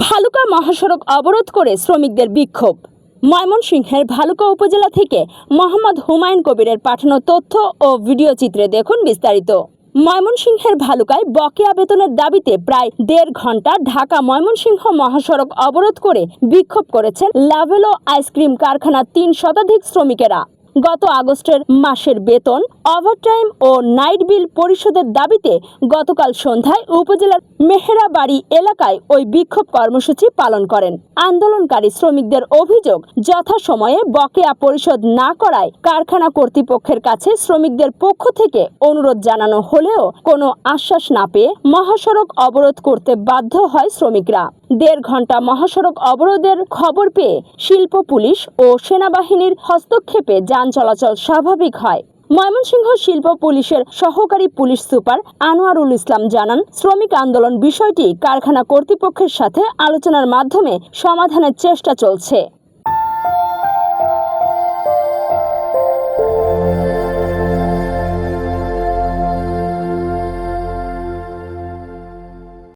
ভালুকা মহাসড়ক অবরোধ করে শ্রমিকদের বিক্ষোভ। ময়মনসিংহের ভালুকা উপজেলা থেকে মোহাম্মদ হুমায়ুন কবিরের পাঠানো তথ্য ও ভিডিও চিত্রে দেখুন বিস্তারিত। ময়মনসিংহের ভালুকায় বকেয়া বেতনের দাবিতে প্রায় দেড় ঘণ্টা ঢাকা ময়মনসিংহ মহাসড়ক অবরোধ করে বিক্ষোভ করেছেন লাভেলো আইসক্রিম কারখানার তিন শতাধিক শ্রমিকেরা। গত আগস্টের মাসের বেতন ওভারটাইম ও নাইট বিল পরিশোধের দাবিতে গতকাল সন্ধ্যায় উপজেলার মেহেরাবাড়ি এলাকায় ওই বিক্ষোভ কর্মসূচি পালন করেন। আন্দোলনকারী শ্রমিকদের অভিযোগ, যথাসময়ে বকেয়া পরিশোধ না করায় কারখানা কর্তৃপক্ষের কাছে শ্রমিকদের পক্ষ থেকে অনুরোধ জানানো হলেও কোনো আশ্বাস না পেয়ে মহাসড়ক অবরোধ করতে বাধ্য হয় শ্রমিকরা। দেড় ঘণ্টা মহাসড়ক অবরোধের খবর পেয়ে শিল্প, পুলিশ ও সেনাবাহিনীর হস্তক্ষেপে যান চলাচল স্বাভাবিক হয়। ময়মনসিংহ শিল্প পুলিশের সহকারী পুলিশ সুপার আনোয়ারুল ইসলাম জানান, শ্রমিক আন্দোলন বিষয়টি কারখানা কর্তৃপক্ষের সাথে আলোচনার মাধ্যমে সমাধানের চেষ্টা চলছে।